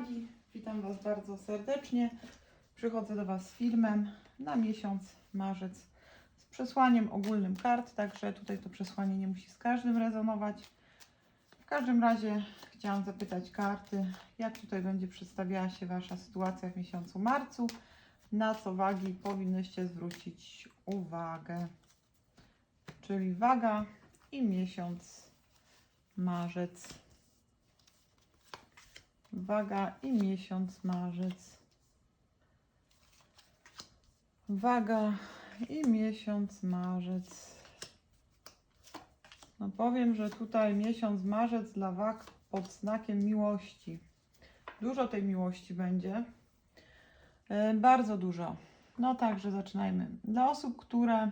wagi. Witam Was bardzo serdecznie. Przychodzę do Was z filmem na miesiąc marzec z przesłaniem ogólnym kart, także tutaj to przesłanie nie musi z każdym rezonować. W każdym razie chciałam zapytać karty, jak tutaj będzie przedstawiała się Wasza sytuacja w miesiącu marcu, na co wagi powinnyście zwrócić uwagę. Czyli waga i miesiąc marzec. Waga i miesiąc marzec. Waga i miesiąc marzec. No powiem, że tutaj miesiąc marzec dla wag pod znakiem miłości. Dużo tej miłości będzie. E, Bardzo dużo. No także zaczynajmy. Dla osób, które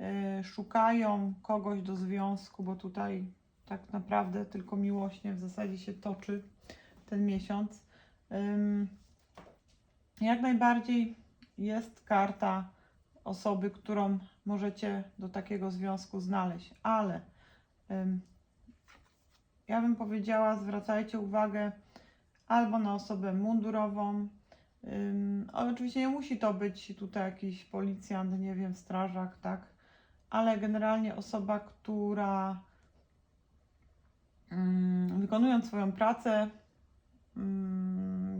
e, szukają kogoś do związku, bo tutaj tak naprawdę tylko miłośnie w zasadzie się toczy ten miesiąc. Jak najbardziej jest karta osoby, którą możecie do takiego związku znaleźć, ale ja bym powiedziała, zwracajcie uwagę albo na osobę mundurową. Oczywiście nie musi to być tutaj jakiś policjant, nie wiem, strażak, tak, ale generalnie osoba, która wykonując swoją pracę,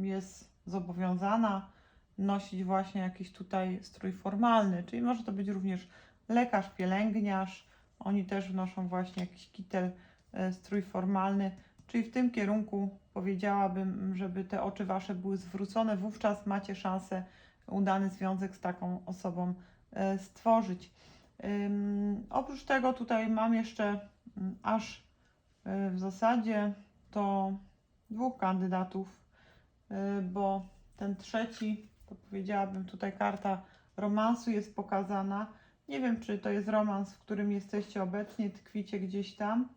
jest zobowiązana nosić właśnie jakiś tutaj strój formalny, czyli może to być również lekarz, pielęgniarz, oni też noszą właśnie jakiś kitel, e, strój formalny, czyli w tym kierunku powiedziałabym, żeby te oczy Wasze były zwrócone, wówczas macie szansę udany związek z taką osobą e, stworzyć. Oprócz tego tutaj mam jeszcze mm, aż e, w zasadzie to dwóch kandydatów, y, bo ten trzeci, to powiedziałabym tutaj karta romansu jest pokazana. Nie wiem, czy to jest romans, w którym jesteście obecnie, tkwicie gdzieś tam,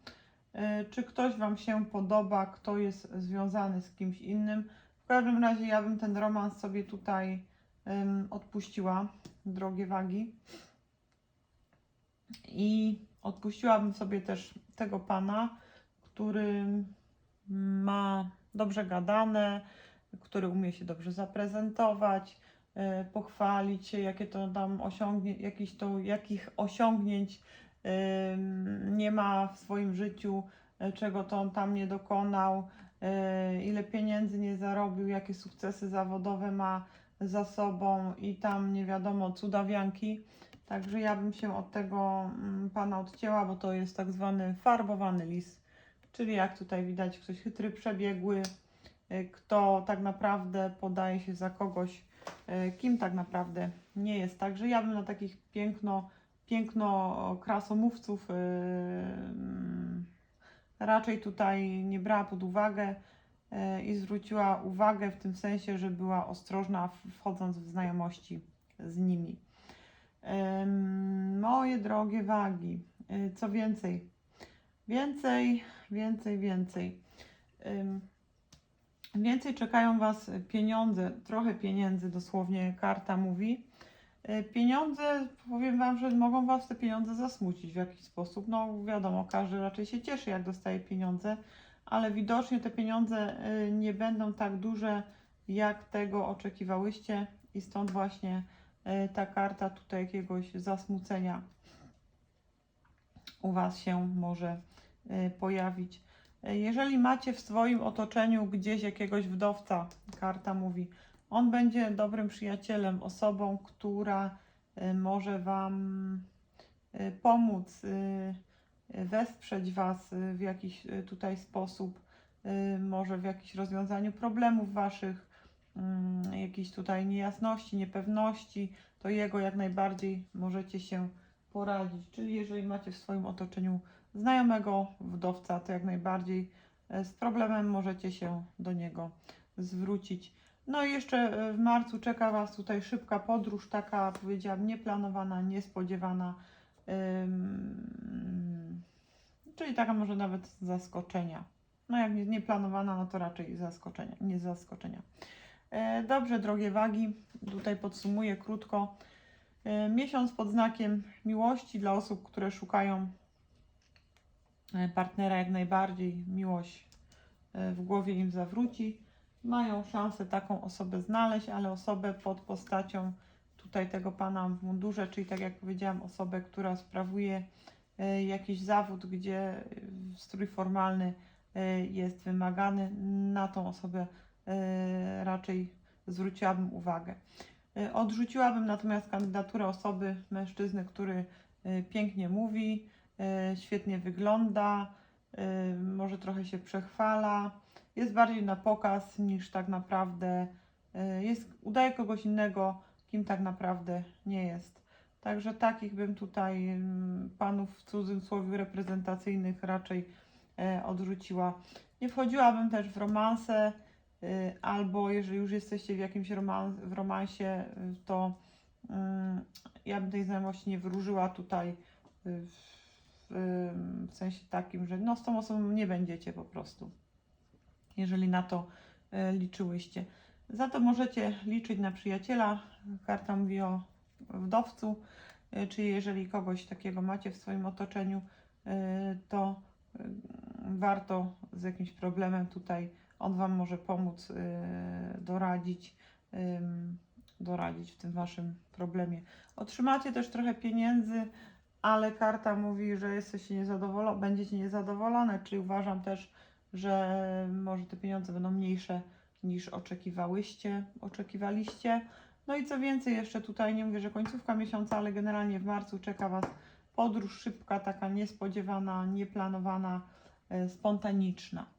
y, czy ktoś Wam się podoba, kto jest związany z kimś innym. W każdym razie ja bym ten romans sobie tutaj odpuściła, drogie wagi. I odpuściłabym sobie też tego pana, który ma dobrze gadane, który umie się dobrze zaprezentować, e, pochwalić się, jakie to tam osiągnie, jakiś to, jakich osiągnięć nie ma w swoim życiu, e, czego to on tam nie dokonał, e, ile pieniędzy nie zarobił, jakie sukcesy zawodowe ma za sobą i tam nie wiadomo cudawianki. Także ja bym się od tego mm, pana odcięła, bo to jest tak zwany farbowany lis. Czyli jak tutaj widać, ktoś chytry, przebiegły, y, kto tak naprawdę podaje się za kogoś, y, kim tak naprawdę nie jest. Także ja bym na takich piękno, piękno krasomówców y, mm, raczej tutaj nie brała pod uwagę i zwróciła uwagę w tym sensie, że była ostrożna wchodząc w znajomości z nimi. Moje drogie wagi, co więcej, więcej, więcej, więcej. Więcej czekają Was pieniądze, trochę pieniędzy dosłownie karta mówi. Y, Pieniądze, powiem Wam, że mogą Was te pieniądze zasmucić w jakiś sposób. No wiadomo, każdy raczej się cieszy, jak dostaje pieniądze, ale widocznie te pieniądze y, nie będą tak duże, jak tego oczekiwałyście i stąd właśnie y, ta karta tutaj jakiegoś zasmucenia u Was się może y, pojawić. Y, Jeżeli macie w swoim otoczeniu gdzieś jakiegoś wdowca, karta mówi, on będzie dobrym przyjacielem, osobą, która y, może Wam pomóc, wesprzeć Was w jakiś tutaj sposób, może w jakimś rozwiązaniu problemów Waszych, mm, jakiejś tutaj niejasności, niepewności, to jego jak najbardziej możecie się poradzić. Czyli jeżeli macie w swoim otoczeniu znajomego wdowca, to jak najbardziej e, z problemem możecie się do niego zwrócić. No i jeszcze e, w marcu czeka Was tutaj szybka podróż, taka powiedziałam nieplanowana, niespodziewana, ym, czyli taka może nawet zaskoczenia. No jak nie, nieplanowana, no to raczej zaskoczenia, nie zaskoczenia. E, Dobrze, drogie wagi, tutaj podsumuję krótko. E, Miesiąc pod znakiem miłości dla osób, które szukają e, partnera jak najbardziej. Miłość e, w głowie im zawróci. mają szansę taką osobę znaleźć, ale osobę pod postacią tutaj tego pana w mundurze, czyli tak jak powiedziałam, osobę, która sprawuje jakiś zawód, gdzie strój formalny jest wymagany, na tą osobę raczej zwróciłabym uwagę. E, Odrzuciłabym natomiast kandydaturę osoby, mężczyzny, który e, pięknie mówi, e, świetnie wygląda, może trochę się przechwala, jest bardziej na pokaz niż tak naprawdę jest, udaje kogoś innego, kim tak naprawdę nie jest. Także takich bym tutaj mm, panów w cudzysłowie reprezentacyjnych raczej e, odrzuciła. Nie wchodziłabym też w romanse, y, albo jeżeli już jesteście w jakimś romans, w romansie, y, to mm, ja bym tej znajomości nie wróżyła tutaj y, w, w, sensie takim, że no z tą osobą nie będziecie po prostu, jeżeli na to y, liczyłyście. Za to możecie liczyć na przyjaciela. Karta mówi o wdowcu, y, czyli jeżeli kogoś takiego macie w swoim otoczeniu, y, to y, warto z jakimś problemem tutaj on Wam może pomóc, y, doradzić, doradzić w tym Waszym problemie. Otrzymacie też trochę pieniędzy, ale karta mówi, że jesteście niezadowolone, będziecie niezadowolone, czyli uważam też, że może te pieniądze będą mniejsze niż oczekiwałyście, oczekiwaliście. No i co więcej, jeszcze tutaj nie mówię, że końcówka miesiąca, ale generalnie w marcu czeka Was podróż szybka, taka niespodziewana, nieplanowana, e, spontaniczna.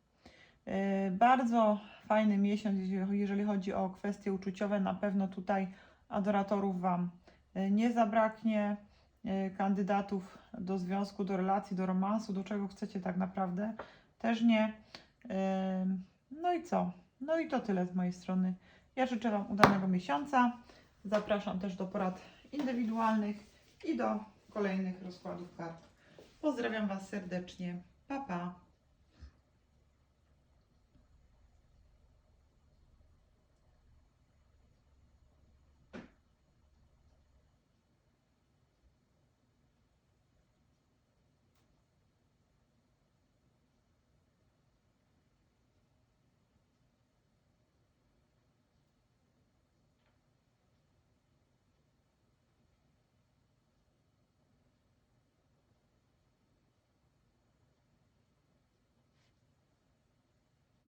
E, Bardzo fajny miesiąc, jeżeli- chodzi o kwestie uczuciowe. Na pewno tutaj adoratorów Wam e, nie zabraknie, e, kandydatów do związku, do relacji, do romansu, do czego chcecie tak naprawdę też nie. No i co? No i to tyle z mojej strony. Ja życzę Wam udanego miesiąca. Zapraszam też do porad indywidualnych i do kolejnych rozkładów kart. Pozdrawiam Was serdecznie. Pa, pa.